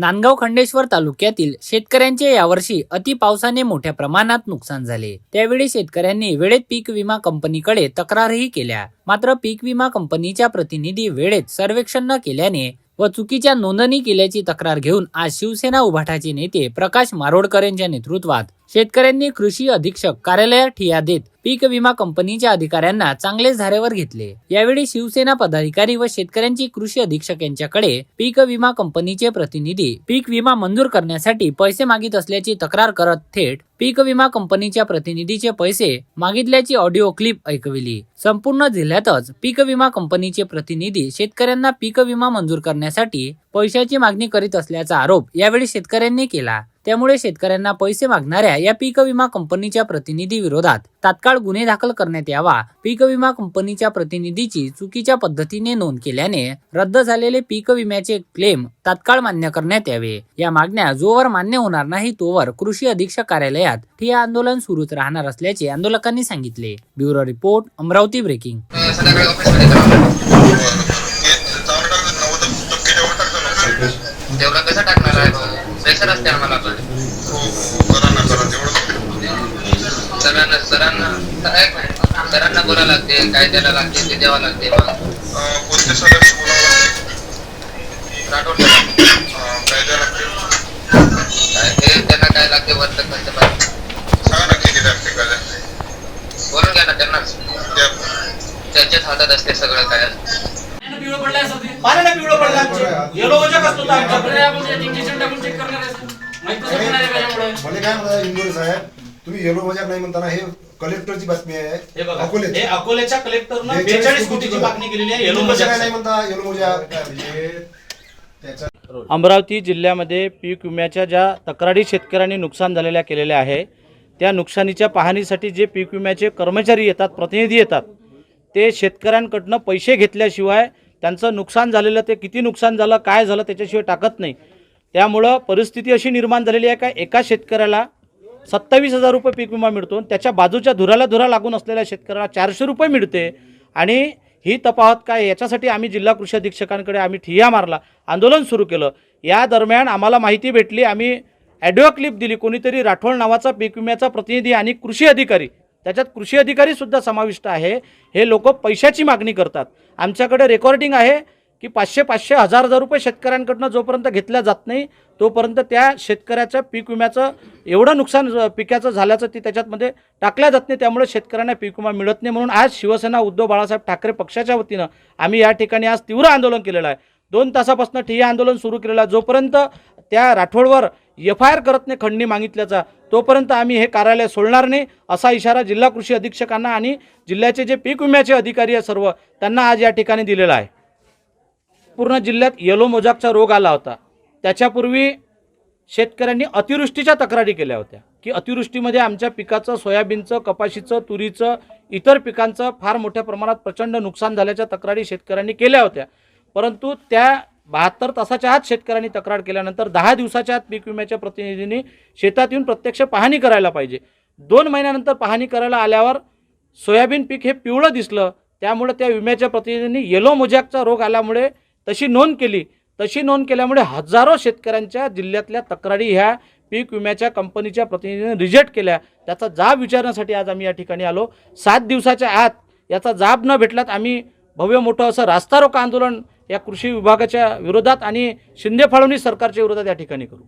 नांदगाव खंडेश्वर तालुक्यातील शेतकऱ्यांचे यावर्षी अति पावसाने मोठ्या प्रमाणात नुकसान झाले. त्यावेळी शेतकऱ्यांनी वेळेत पीक विमा कंपनीकडे तक्रारही केल्या. मात्र पीक विमा कंपनीच्या प्रतिनिधी वेळेत सर्वेक्षण न केल्याने व चुकीच्या नोंदणी केल्याची तक्रार घेऊन आज शिवसेना उभाटाचे नेते प्रकाश मारोडकर यांच्या नेतृत्वात शेतकऱ्यांनी कृषी अधीक्षक कार्यालयात ठिया देत पीक विमा कंपनीच्या अधिकाऱ्यांना चांगलेच धारेवर घेतले. यावेळी शिवसेना पदाधिकारी व शेतकऱ्यांची कृषी अधीक्षक यांच्याकडे पीक विमा कंपनीचे प्रतिनिधी पीक विमा मंजूर करण्यासाठी पैसे मागित असल्याची तक्रार करत थेट पीक विमा कंपनीच्या प्रतिनिधीचे पैसे मागितल्याची ऑडिओ क्लिप ऐकविली. संपूर्ण जिल्ह्यातच पीक विमा कंपनीचे प्रतिनिधी शेतकऱ्यांना पीक विमा मंजूर करण्यासाठी पैशाची मागणी करीत असल्याचा आरोप यावेळी शेतकऱ्यांनी केला. त्यामुळे शेतकऱ्यांना पैसे मागणाऱ्या या पीक विमा कंपनीच्या प्रतिनिधी विरोधात तात्काळ गुन्हे दाखल करण्यात यावा. पीक विमा कंपनीच्या प्रतिनिधीची चुकीच्या पद्धतीने नोंद केल्याने रद्द झालेले पीक विम्याचे क्लेम तात्काळ मान्य करण्यात यावे. या मागण्या जोवर मान्य होणार नाही तोवर कृषी अधीक्षक कार्यालयात ठिया आंदोलन सुरूच राहणार असल्याचे आंदोलकांनी सांगितले. Bureau report Amravati breaking. तेवढा कसा टाकणार आहे? प्रेशर असते आम्हाला पण. सरांना सरांना सर- एक मिनिट. सरांना बोलावं लागते काय द्यायला लागते ते द्यावं लागते. मग राठोड सर. काय ते त्यांना काय लागते वर्त खर्च पाहिजे. बोलून घ्या ना त्यांना. त्यांच्याच हातात असते सगळं काय. पिवळं पडलंय सर ते. पाण्याला पिवळं पडलं आमचं. येलो वजक असतो तो आमच्याकडे आपल्याला आपण ते इंजेक्शन टाकून चेक करणार आहे सर. माहीत कसं होणार आहे त्याच्यामुळे? मला काय म्हणा इंदोरी साहेब तुम्ही येलो मजाक नाही म्हणताना हे कलेक्टरची बातमी हे आहे बघा अकोले हे अकोल्याच्या कलेक्टरनं हे बेचाळीस चाळीस कोटीची कोटी मागणी केलेली आहे येलो मजाक मजाक नाही म्हणता येलो मजाक. अमरावती जिल्ह्यामध्ये पीक विम्याच्या ज्या तक्रारी शेतकऱ्यांनी नुकसान झालेल्या केलेल्या आहे त्या नुकसानीच्या पाहणीसाठी जे पीक विम्याचे कर्मचारी येतात प्रतिनिधी येतात ते शेतकऱ्यांकडनं पैसे घेतल्याशिवाय त्यांचं नुकसान झालेलं ते किती नुकसान झालं काय झालं त्याच्याशिवाय टाकत नाही. त्यामुळं परिस्थिती अशी निर्माण झालेली आहे का एका शेतकऱ्याला सत्तावीस हजार रुपये पीक विमा मिळतो आणि त्याच्या बाजूच्या धुराला धुरा लागून असलेल्या शेतकऱ्याला चारशे रुपये मिळते. आणि ही तफावत काय याच्यासाठी आम्ही जिल्हा कृषी अधीक्षकांकडे आम्ही ठिय्या मारला आंदोलन सुरू केलं. या दरम्यान आम्हाला माहिती भेटली आम्ही ॲडिओ क्लिप दिली कोणीतरी राठोड नावाचा पीक विम्याचा प्रतिनिधी आणि कृषी अधिकारी त्याच्यात कृषी अधिकारी सुद्धा समाविष्ट आहे. हे लोक पैशाची मागणी करतात. आमच्याकडे रेकॉर्डिंग आहे की पाचशे पाचशे हजार हजार रुपये शेतकऱ्यांकडनं जोपर्यंत घेतल्या जात नाही तोपर्यंत त्या शेतकऱ्याच्या पीक विम्याचं एवढं नुकसान पिकाचं झाल्याचं ती त्याच्यातमध्ये टाकल्या जात नाही. त्यामुळे शेतकऱ्यांना पीक विमा मिळत नाही म्हणून आज शिवसेना उद्धव बाळासाहेब ठाकरे पक्षाच्या वतीनं आम्ही या ठिकाणी आज तीव्र आंदोलन केलेलं आहे. दोन तासापासून ठिय्या आंदोलन सुरू केलेलं आहे. जोपर्यंत त्या राठोडवर एफ आय आर करत नाही खंडणी मागितल्याचा. तोपर्यंत आम्ही हे कार्यालय सोडणार नाही असा इशारा जिल्हा कृषी अधीक्षकांना आणि जिल्ह्याचे जे पीक विम्याचे अधिकारी आहे सर्व त्यांना आज या ठिकाणी दिलेला आहे. पूर्ण जिल्ह्यात येलो मोजाकचा रोग आला होता. त्याच्यापूर्वी शेतकऱ्यांनी अतिवृष्टीच्या तक्रारी केल्या होत्या की अतिवृष्टीमध्ये आमच्या पिकाचं सोयाबीनचं कपाशीचं तुरीचं इतर पिकांचं फार मोठ्या प्रमाणात प्रचंड नुकसान झाल्याच्या तक्रारी शेतकऱ्यांनी केल्या होत्या. परंतु त्या बहात्तर तासाच्या आत शेतकऱ्यांनी तक्रार केल्यानंतर दहा दिवसाच्या आत पीक विम्याच्या प्रतिनिधींनी शेतात येऊन प्रत्यक्ष पाहणी करायला पाहिजे. दोन महिन्यानंतर पाहणी करायला आल्यावर सोयाबीन पीक हे पिवळं दिसलं. त्यामुळे त्या विम्याच्या प्रतिनिधींनी येलो मोजॅकचा रोग आल्यामुळे तशी नोंद केली. तशी नोंद केल्यामुळे हजारो शेतकऱ्यांच्या जिल्ह्यातल्या तक्रारी ह्या पीक विम्याच्या कंपनीच्या प्रतिनिधीने रिजेक्ट केल्या. त्याचा जाब विचारण्यासाठी आज आम्ही या ठिकाणी आलो. सात दिवसाच्या आत याचा जाब न भेटलात आम्ही भव्य मोठं असं रास्ता रोको आंदोलन या कृषी विभागाच्या विरोधात आणि शिंदे फाळवणी सरकारच्या विरोधात या ठिकाणी करू.